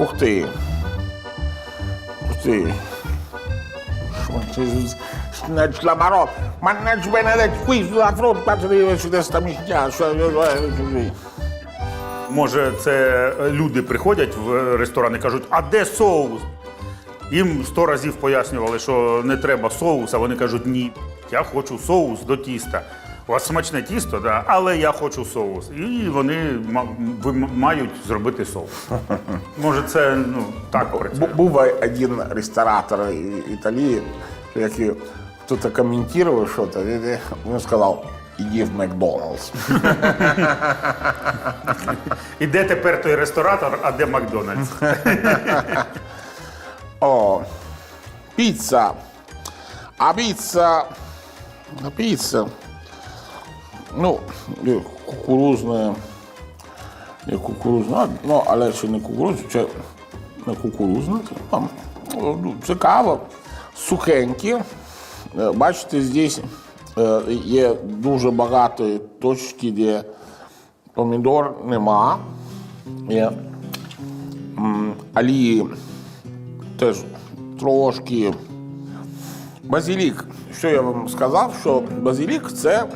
Ух ти. Що ти знайшла марок? Мене ж fronte, патріотична десь там іхня, що Може, це люди приходять в ресторан і кажуть, а де соус? Їм сто разів пояснювали, що не треба соус, а вони кажуть, ні, я хочу соус до тіста. У вас смачне тісто, да, але я хочу соус. І вони ма- ви м- мають зробити соус. Може, це ну, так працює. Бу- Був один ресторатор і- Італії, який хтось коментував щось, він- він сказав, іди в Макдоналдс. І де тепер той ресторатор, а де Макдональдс? О, піца. А піца. А піца. Ну, і кукурузна. Не кукурузна, ну, але ще не кукурузна, це не кукурузна. Це, ну, цікаво. Сухенькі. Е, Бачите, здесь е, є дуже багато точки, де помідор нема. Є олії теж трошки. Базилік. Що я вам сказав, що базилік це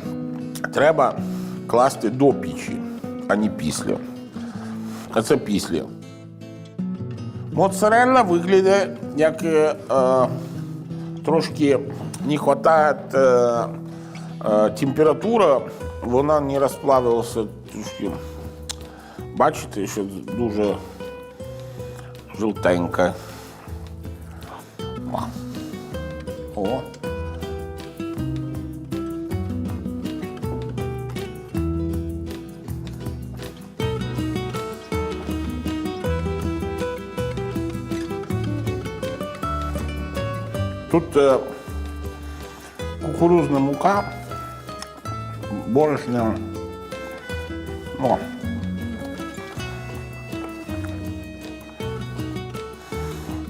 треба класти до пічі, а не після. А це після. Моцарелла виглядає як е, е, трошки не вистачає е, е, вона не розплавилася трошки. Бачите, що дуже жовтенька. О. Тут е, кукурузна мука, борошно. О.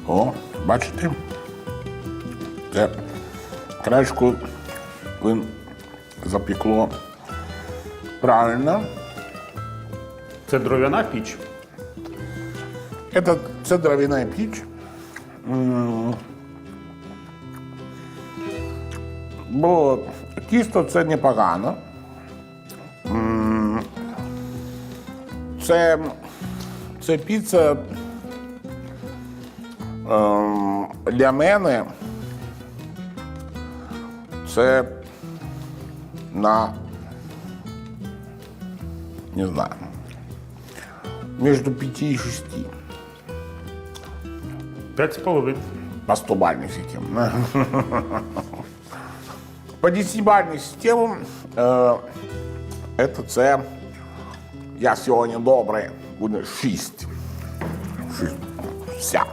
О, бачите? Це кришку він запекло правильно. Це дров'яна піч. Это, це дровяна піч. Бо тісто це непогано. Це, це піца ем, для мене. Це на не знаю. Между пяти и шести. П'ять з половиною. По 100 бальной системе. По 10 бальной системам е, это це я сьогодні добре буде 6. 6. Вся.